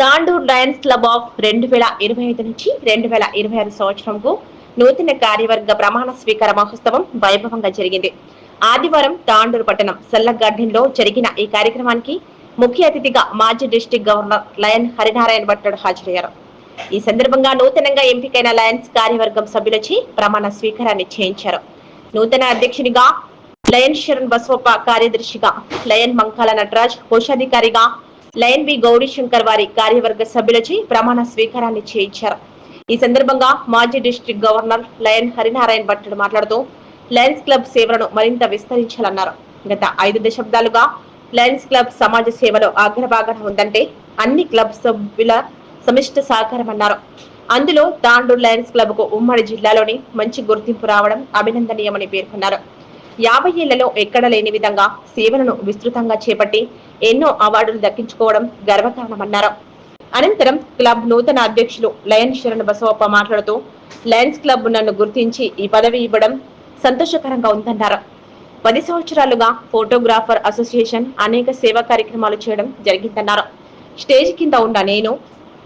Tandur Lions club of రెండు వేల ఇరవై ఐదు నుంచి రెండు వేల ఇరవై ఆరు సంవత్సరంకు నూతన కార్యవర్గ ప్రమాణ స్వీకార మహోత్సవం వైభవంగా జరిగింది. ఆదివారం తాండూరు పట్టణం సెల్లగార్డెన్లో జరిగిన ఈ కార్యక్రమానికి ముఖ్య అతిథిగా మాజీ district governor lion Harinarayana Bhattudu హాజరయ్యారు. ఈ సందర్భంగా నూతనంగా ఎంపికైన లయన్స్ కార్యవర్గం సభ్యులచే ప్రమాణ స్వీకారాన్ని చేయించారు. నూతన అధ్యక్షునిగా లయన్ శరణ్ బసవప్ప కార్యదర్శిగా లయన్ మంకాల నటరాజ్ కోశాధికారిగా లయన్ బి గౌరీ శంకర్ వారి కార్యవర్గ సభ్యులచే ప్రమాణ స్వీకారాన్ని చేయించారు. ఈ సందర్భంగా మాజీ district governor lion Harinarayana Bhattudu మాట్లాడుతూ లయన్స్ క్లబ్ సేవలను మరింత విస్తరించాలన్నారు. గత ఐదు దశాబ్దాలుగా లయన్స్ క్లబ్ సమాజ సేవలో అగ్రభాగం ఉందంటే అన్ని క్లబ్ సభ్యుల సమిష్ట సహకారం అన్నారు అందులో తాండూరు లయన్స్ క్లబ్కు ఉమ్మడి జిల్లాలోని మంచి గుర్తింపు రావడం అభినందనీయమని పేర్కొన్నారు. యాభై ఏళ్ళలో ఎక్కడ లేని విధంగా సేవలను విస్తృతంగా చేపట్టి ఎన్నో అవార్డులు దక్కించుకోవడం గర్వకారణమన్నారు. అనంతరం క్లబ్ నూతన అధ్యక్షులు లయన్ శరణ్ బసవప్ప మాట్లాడుతూ లయన్స్ క్లబ్ నన్ను గుర్తించి ఈ పదవి ఇవ్వడం సంతోషకరంగా ఉందన్నారు. పది సంవత్సరాలుగా ఫోటోగ్రాఫర్ అసోసియేషన్ అనేక సేవా కార్యక్రమాలు చేయడం జరిగిందన్నారు. స్టేజ్ కింద ఉన్న నేను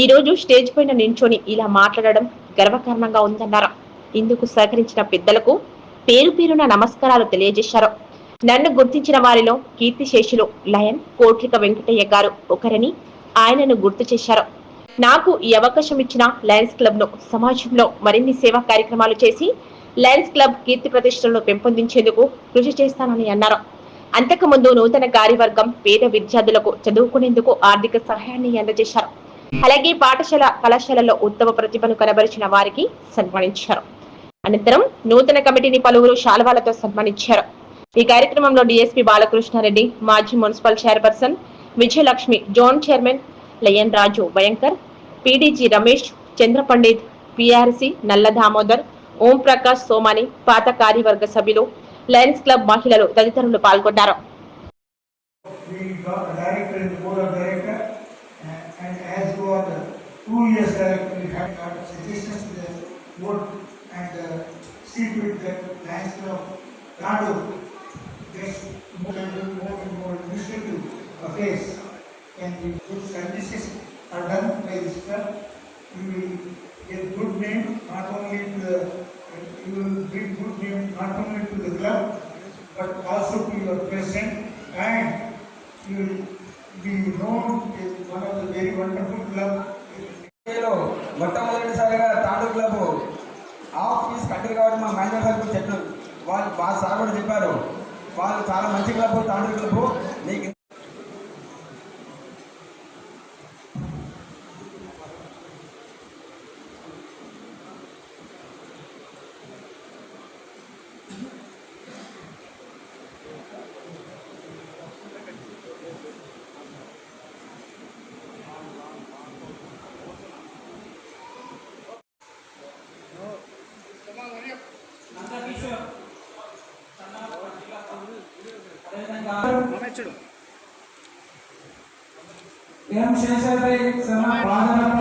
ఈ రోజు స్టేజ్ పైన నించొని ఇలా మాట్లాడడం గర్వకారణంగా ఉందన్నారు. ఇందుకు సహకరించిన పెద్దలకు పేరు పేరున నమస్కారాలు తెలియజేశారు. నన్ను గుర్తించిన వారిలో కీర్తిశేషులు లయన్ కోట్రిక వెంకటయ్య గారు ఒకరని ఆయనను గుర్తు చేశారు. నాకు ఈ అవకాశం ఇచ్చిన లయన్స్ క్లబ్ను సమాజంలో మరిన్ని సేవా కార్యక్రమాలు చేసి లయన్స్ క్లబ్ కీర్తి ప్రతిష్టలను పెంపొందించేందుకు కృషి చేస్తానని అన్నారు. అంతకుముందు నూతన కార్యవర్గం పేద విద్యార్థులకు చదువుకునేందుకు ఆర్థిక సహాయాన్ని అందజేశారు. అలాగే పాఠశాల కళాశాలలో ఉత్తమ ప్రతిభను కనబరిచిన వారికి సన్మానించారు. అనంతరం నూతన కమిటీని పలువురు శాల్వాలతో సన్మానించారు. ఈ కార్యక్రమంలో డిఎస్పీ బాలకృష్ణారెడ్డి మాజీ municipal chairperson Vijayalakshmi zone chairman lion Raju Bhayankar PDG Ramesh Chandra Pandit PRC Nalla Damodar Om Prakash Somani పాత కార్యవర్గ సభ్యులు లయన్స్ క్లబ్ మహిళలు తదితరులు పాల్గొన్నారు. Two years director, we suggestions to the board and uh, see to it that Lions Club, Radu, gets more and more and more administrative affairs, and the good services are done by this club. You will get good name, not only to the, you will bring good name not only to the club, but also to your president and you will be known as one of the very wonderful club. లో మొట్టమొదటిసారిగా తాండూ club of కాబట్టి మా manager గారు చెట్లు వాళ్ళు బాగా sir కూడా చెప్పారు. వాళ్ళు చాలా మంచి క్లబ్ తాండూ క్లబ్. నీకు ఎం శేషాద్రి సమ బాదరప్ప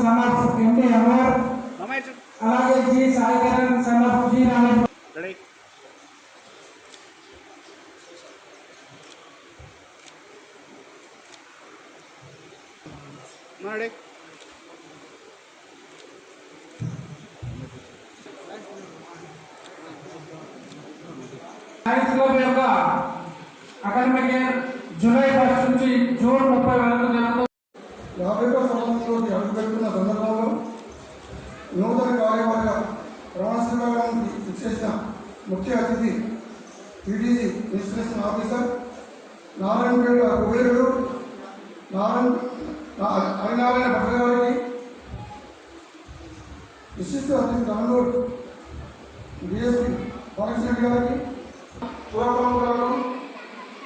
సమ ఎండి అమర్. అలాగే జి సాయికరణ్ సమ జి రామన్ సైన్స్ క్లబ్ యొక్క అకాడమిక్ ఇయర్ జూలై ఫస్ట్ నుంచి జూన్ ముప్పై వరకు జరుగుతుంది యాభైవ సంవత్సరంలోకి అడుగుపెడుతున్న సందర్భంలో నూతన కార్యవర్గ ప్రమాణస్వీకారానికి ఇచ్చేసిన ముఖ్య అతిథి టీడీజీ ఇన్స్టిట్యూషన్ ఆఫీసర్ నారాయణపేట కుబేరుడు నారాయణ నా- హరినారాయణ భట్ల గారికి విశిష్ట అతిథి రామూర్ డిఎస్పీ బాలకృష్ణ గారికి శుభాకాంక్షలకు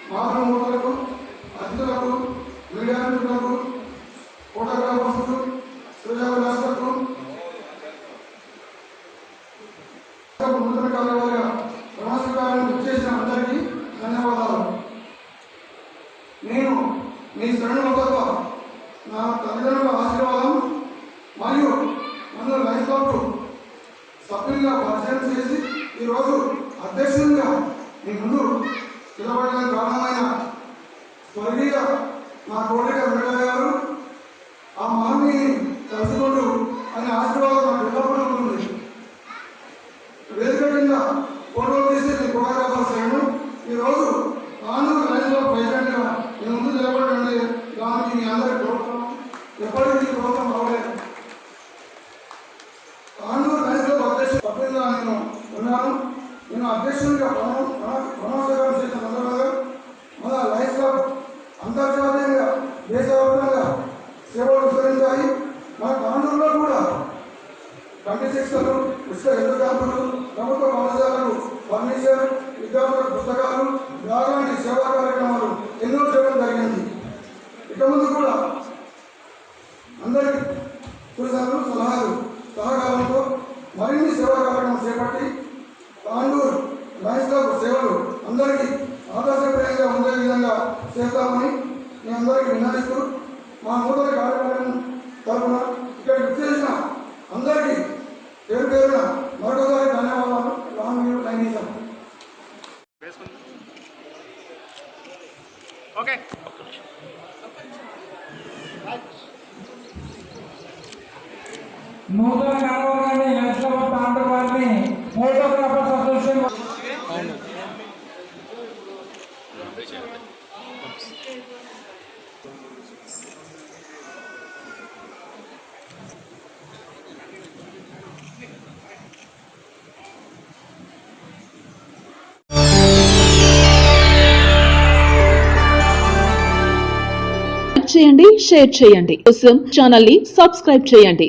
మాతృమూర్తులకు అతిథులకు మీడియా మిత్రులకు ఫోటోగ్రాఫర్స్కు సృజావిలాసులకు నూతన కార్యవర్గ ప్రమాణస్వీకారాన్ని చేసిన అందరికీ ధన్యవాదాలు. నేను మీ శ్రేణులతో నా తల్లిదండ్రుల ఆశీర్వాదం మరియు నన్ను లైఫ్లో సభ్యులుగా పరిచయం చేసి ఈరోజు అధ్యక్షులుగా మీ ముందు నిలబడిన కారణమైన స్వర్గీయ నా కోరిక వెంకయ్య గారు ఆ మహనీయుని తలుచుకుంటూ అనే ఆశీర్వాదం నాకు ఎల్లప్పుడూ ఉంటుంది. వేదిక కింద ఫోటోలు తీసి నేను ఫోటోగ్రాఫర్స్ ఈరోజు తాను సేవా కార్యక్రమం చేపట్టి తాండూరు లయన్స్ క్లబ్ సేవలు అందరికీ ఆదర్శప్రాయంగా ఉండే విధంగా చేస్తామని మీ అందరికీ విన్నవిస్తూ మా నూతన కార్యక్రమం తరఫున ఇక్కడ విచ్చేసిన అందరికీ పేరు పేరున మరొకసారి ధన్యవాదాలు. రామ్ మీరు టైనిజం నూతన ఆంధ్ర వారిని ఫోటోగ్రాఫర్స్ అసోసియేషన్ చేయండి షేర్ చేయండి. కోసం ఛానల్ని సబ్స్క్రైబ్ చేయండి.